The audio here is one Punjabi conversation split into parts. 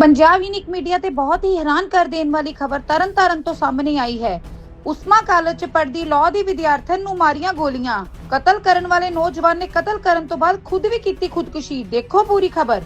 ਪੰਜਾਬ ਯੂਨਿਕ ਮੀਡੀਆ ਤੇ ਬਹੁਤ ਹੀ ਹੈਰਾਨ ਕਰ ਦੇਣ ਵਾਲੀ ਖਬਰ ਤਰਨਤਾਰਨ ਤੋਂ ਸਾਹਮਣੇ ਆਈ ਹੈ। ਉਸਮਾ ਕਾਲਜ ਚ ਪੜ੍ਹਦੀ ਲਾਅ ਦੀ ਵਿਦਿਆਰਥਣ ਨੂੰ ਮਾਰੀਆਂ ਗੋਲੀਆਂ। ਕਤਲ ਕਰਨ ਵਾਲੇ ਨੌਜਵਾਨ ਨੇ ਕਤਲ ਕਰਨ ਤੋਂ ਬਾਅਦ ਖੁਦ ਵੀ ਕੀਤੀ ਖੁਦਕੁਸ਼ੀ। ਦੇਖੋ ਪੂਰੀ ਖਬਰ।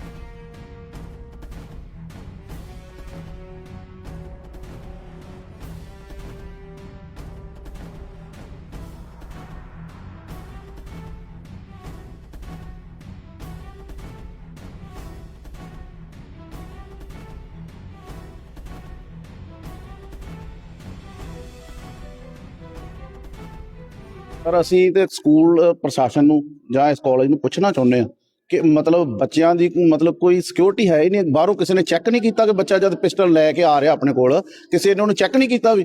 ਪਰ ਅਸੀਂ ਤੇ ਸਕੂਲ, ਪ੍ਰਸ਼ਾਸਨ ਨੂੰ ਜਾਂ ਇਸ ਕਾਲਜ ਨੂੰ ਪੁੱਛਣਾ ਚਾਹੁੰਦੇ ਆ ਕਿ ਮਤਲਬ ਬੱਚਿਆਂ ਦੀ ਮਤਲਬ ਕੋਈ ਸਿਕਿਉਰਿਟੀ ਹੈ ਹੀ ਨਹੀਂ, ਬਾਹਰੋਂ ਕਿਸੇ ਨੇ ਚੈੱਕ ਨਹੀਂ ਕੀਤਾ ਕਿ ਬੱਚਾ ਜਦ ਪਿਸਟਲ ਲੈ ਕੇ ਆ ਰਿਹਾ ਆਪਣੇ ਕੋਲ, ਕਿਸੇ ਨੇ ਉਹਨੂੰ ਚੈੱਕ ਨਹੀਂ ਕੀਤਾ ਵੀ?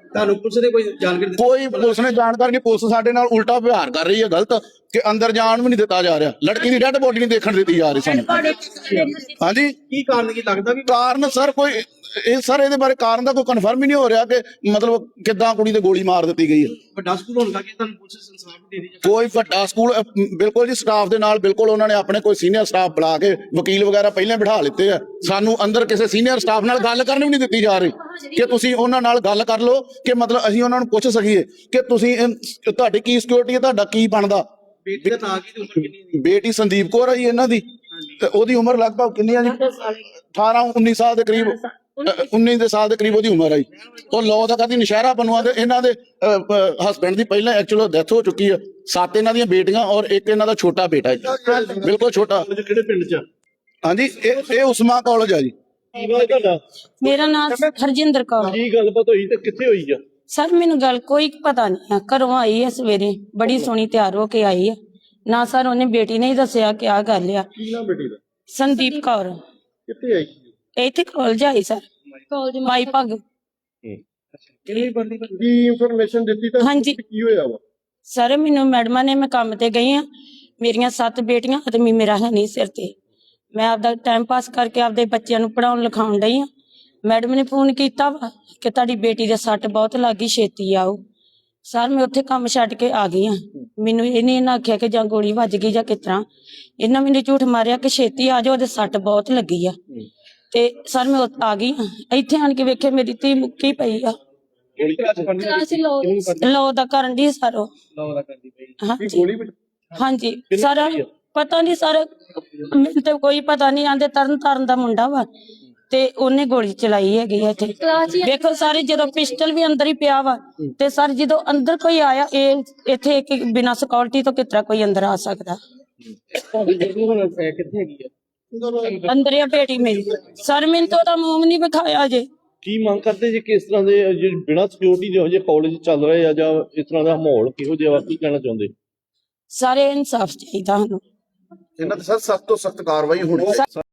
ਤੁਹਾਨੂੰ ਪੁਲਿਸ ਦੇ ਕੋਈ ਜਾਣਕਾਰੀ ਕੋਈ ਪੁਲਿਸ ਨੇ ਜਾਣਕਾਰੀ ਨਹੀਂ ਪੁਲਿਸ ਸਾਡੇ ਨਾਲ ਉਲਟਾ ਵਿਵਹਾਰ ਕਰ ਰਹੀ ਹੈ ਗਲਤ। ਕਿ ਅੰਦਰ ਜਾਣ ਵੀ ਨਹੀਂ ਦਿੱਤਾ ਜਾ ਰਿਹਾ। ਲੜਕੀ ਦੀ ਡੈੱਡ ਬੋਡੀ ਨਹੀਂ ਦੇਖਣ ਦਿੱਤੀ ਜਾ ਰਹੀ ਸਾਨੂੰ। ਹਾਂਜੀ। ਕੀ ਕਾਰਨ ਕੀ ਲੱਗਦਾ ਵੀ ਕਾਰਨ ਸਰ ਕੋਈ ਇਹ ਸਰ ਇਹਦੇ ਬਾਰੇ ਕਾਰਨ ਦਾ ਕੋਈ ਕਨਫਰਮ ਹੀ ਨਹੀਂ ਹੋ ਰਿਹਾ ਕਿ ਮਤਲਬ ਕਿੱਦਾਂ ਕੁੜੀ ਤੇ ਗੋਲੀ ਮਾਰ ਦਿੱਤੀ ਗਈ ਹੈ। ਵੱਡਾ ਸਕੂਲ ਹੋਣ ਕਰਕੇ ਤੁਹਾਨੂੰ ਪੁਲਿਸ ਇਨਸਾਫ ਦੇ ਰਹੀ ਹੈ ਕੋਈ ਵੱਡਾ ਸਕੂਲ ਬਿਲਕੁਲ ਜੀ ਸਟਾਫ ਦੇ ਨਾਲ ਬਿਲਕੁਲ ਉਹਨਾਂ ਨੇ ਆਪਣੇ ਕੋਈ ਸੀਨੀਅਰ ਸਟਾਫ ਬੁਲਾ ਕੇ ਵਕੀਲ ਵਗੈਰਾ ਪਹਿਲਾਂ ਬਿਠਾ ਲਿੱਤੇ ਆ। ਸਾਨੂੰ ਅੰਦਰ ਕਿਸੇ ਸੀਨੀਅਰ ਸਟਾਫ ਨਾਲ ਗੱਲ ਕਰਨ ਵੀ ਨਹੀਂ ਦਿੱਤੀ ਜਾ ਰਹੀ ਕਿ ਤੁਸੀਂ ਉਹਨਾਂ ਨਾਲ ਗੱਲ ਕਰ ਲਓ ਕਿ ਮਤਲਬ ਅਸੀਂ ਉਹਨਾਂ ਨੂੰ ਪੁੱਛ ਸਕੀਏ ਕਿ ਤੁਸੀਂ ਇਹ- ਤੁਹਾਡੀ ਕੀ ਸਿਕਿਉਰਿਟੀ ਹੈ ਤੁਹਾਡਾ ਕੀ ਬਣਦਾ? ਬੇਟੀ ਦਾ ਨਾਂ ਕੀ ਤੇ ਉਮਰ ਕਿੰਨੀ ਦੀ? ਬੇਟੀ ਸੰਦੀਪ ਕੌਰ ਹੈ ਜੀ ਇਹਨਾਂ ਦੀ। ਤੇ ਉਹਦੀ ਉਮਰ ਲਗਭਗ ਕਿੰਨੀ ਆ ਜੀ? 18 19 ਸਾਲ ਦੇ ਕਰੀਬ। 19 ਦੇ ਸਾਲ ਦੇ ਕਰੀਬ ਉਹਦੀ ਉਮਰ ਜੀ ਉਹ ਲੋ ਦਾ ਕਦੀ ਨਸ਼ਹਿਰਾ ਬਣਵਾ ਦੇ ਇਹਨਾਂ ਦੇ ਹਸਬੰਡ ਦੀ ਪਹਿਲਾਂ ਐਕਚੁਅਲ ਡੈਥ ਹੋ ਚੁੱਕੀ ਹੈ ਸੱਤ ਇਹਨਾਂ ਦੀਆਂ ਬੇਟੀਆਂ ਔਰ ਇੱਕ ਇਹਨਾਂ ਦਾ ਛੋਟਾ ਬੇਟਾ ਜੀ ਬਿਲਕੁਲ ਛੋਟਾ। ਕਿਹੜੇ ਪਿੰਡ ਚ? ਹਾਂਜੀ ਇਹ ਇਹ ਉਸਮਾ ਕਾਲਜ ਆ ਜੀ। ਮੇਰਾ ਨਾਮ ਹਰਜਿੰਦਰ ਕੌਰ। ਕੀ ਗੱਲਬਾਤ ਹੋਈ ਤੇ ਕਿੱਥੇ ਹੋਈ ਆ? ਸਰ ਮੈਨੂੰ ਗੱਲ ਕੋਈ ਪਤਾ ਨਹੀਂ ਆ। ਘਰੋਂ ਆਈ ਹੈ ਸਵੇਰੇ। ਬੜੀ ਸੋਹਣੀ ਤਿਆਰ ਹੋ ਕੇ ਆਈ ਹੈ ਨਾ ਸਰ ਉਹਨੇ ਬੇਟੀ ਨੇ ਹੀ ਦੱਸਿਆ ਕਿ ਆ ਗੱਲ ਆ। ਸੰਦੀਪ ਕੌਰ। ਕਿੱਥੇ ਆਈ? ਇੱਥੇ ਕਾਲਜ ਆਈ ਸਰ। ਕਾਲਜ ਮਾਈ ਭਗ। ਕਿੰਨੀ ਬੰਦੀ ਕੀ ਇਨਫੋਰਮੇਸ਼ਨ ਦਿੱਤੀ ਤਾਂ ਹਾਂਜੀ। ਕੀ ਹੋਇਆ ਵਾ? ਸਰ ਮੈਨੂੰ ਮੈਡਮਾਂ ਨੇ ਮੈਂ ਕੰਮ ਤੇ ਗਈ ਆ। ਮੇਰੀਆਂ ਸੱਤ ਬੇਟੀਆਂ ਆਦਮੀ ਮੇਰਾ ਹੈ ਨਹੀਂ ਸਿਰ ਤੇ। ਮੈਂ ਆਪਦਾ ਟਾਈਮ ਪਾਸ ਕਰਕੇ ਆਪਦੇ ਬੱਚਿਆਂ ਨੂੰ ਪੜਾਉਣ ਲਿਖਾਉਣ ਡਈ ਆ। ਮੈਡਮ ਨੇ ਫੋਨ ਕੀਤਾ ਵਾ ਕਿ ਤੁਹਾਡੀ ਬੇਟੀ ਦੇ ਸੱਟ ਬਹੁਤ ਲੱਗੀ ਛੇਤੀ ਆਓ। ਸਰ ਮੈਂ ਉੱਥੇ ਕੰਮ ਛੱਡ ਕੇ ਆ ਗਈ ਆ। ਮੈਨੂੰ ਇਹਨੇ ਇਹਨਾਂ ਆਖਿਆ ਕਿ ਜਾਂ ਗੋਲੀ ਵੱਜ ਗਈ ਜਾਂ ਕਿਸ ਤਰ੍ਹਾਂ। ਇਹਨਾਂ ਮੈਨੂੰ ਝੂਠ ਮਾਰਿਆ ਕਿ ਛੇਤੀ ਆ ਜਾਓ ਉਹਦੇ ਸੱਟ ਬਹੁਤ ਲੱਗੀ ਆ। ਤੇ ਸਰ ਮੈਂ ਉੱਥੇ ਆ ਗਈ ਆ ਇੱਥੇ ਆਣ ਕੇ ਵੇਖਿਆ ਮੇਰੀ ਧੀ ਮੁੱਕੀ ਪਈ ਆ। ਗੋਲੀ ਲੋ ਦਾ ਕਰਨ ਦੀ ਸਰ ਉਹ। ਕਰਦੀ ਪਈ। ਹਾਂਜੀ ਗੋਲੀ? ਹਾਂਜੀ ਸਰ ਪਤਾ ਨਹੀਂ ਸਰ ਮੈਨੂੰ ਤੇ ਕੋਈ ਪਤਾ ਨਹੀਂ ਆਂਦੇ ਤਰਨ ਤਾਰਨ ਦਾ ਮੁੰਡਾ ਵਾ। ਤੇ ਉਹਨੇ ਗੋਲੀ ਚਲਾਈ ਹੈਗੀ ਆ ਇੱਥੇ। ਵੇਖੋ ਸਾਰੇ ਜਦੋਂ ਪਿਸਟਲ ਵੀ ਅੰਦਰ ਹੀ ਪਿਆ ਵਾ ਤੇ ਸਰ ਜਦੋਂ ਅੰਦਰ ਕੋਈ ਆਇਆ ਇਹ ਇੱਥੇ ਇੱਕ ਬਿਨਾ ਸਿਕਿਉਰਿਟੀ ਤੋਂ ਕਿਤਰਾ ਕੋਈ ਅੰਦਰ ਆ ਸਕਦਾ। ਤੁਹਾਡੀ ਜਿਹੜੀ ਹੁਣ ਅਹ, ਕਿੱਥੇ ਹੈਗੀ ਆ? ਅੰਦਰ ਆ ਬੇਟੀ ਮੇਰੀ। ਸਰ ਮੈਨੂੰ ਤਾਂ ਉਹਦਾ ਮੂੰਹ ਨਹੀਂ ਵਿਖਾਇਆ ਜੇ। ਕੀ ਮੰਗ ਕਰਦੇ ਜੀ ਕਿਸ ਤਰ੍ਹਾਂ ਦੇ ਜਿਹੜੇ ਬਿਨਾਂ ਸਿਕਿਉਰਿਟੀ ਦੇ ਜਿਹੇ ਕਾਲਜ ਚੱਲ ਰਹੇ ਆ ਜਾਂ ਇਸ ਤਰ੍ਹਾਂ ਦਾ ਮਾਹੌਲ ਕਿਹੋ ਜਿਹਾ ਵਾ ਕੀ ਕਹਿਣਾ ਚਾਹੁੰਦੇ? ਸਾਰੇ ਇਨਸਾਫ ਚਾਹੀਦਾ ਸਾਨੂੰ। ਇਹਨਾਂ ਤੇ ਸਰ ਸਖਤ ਤੋਂ ਸਖਤ ਕਾਰਵਾਈ ਹੋਣੀ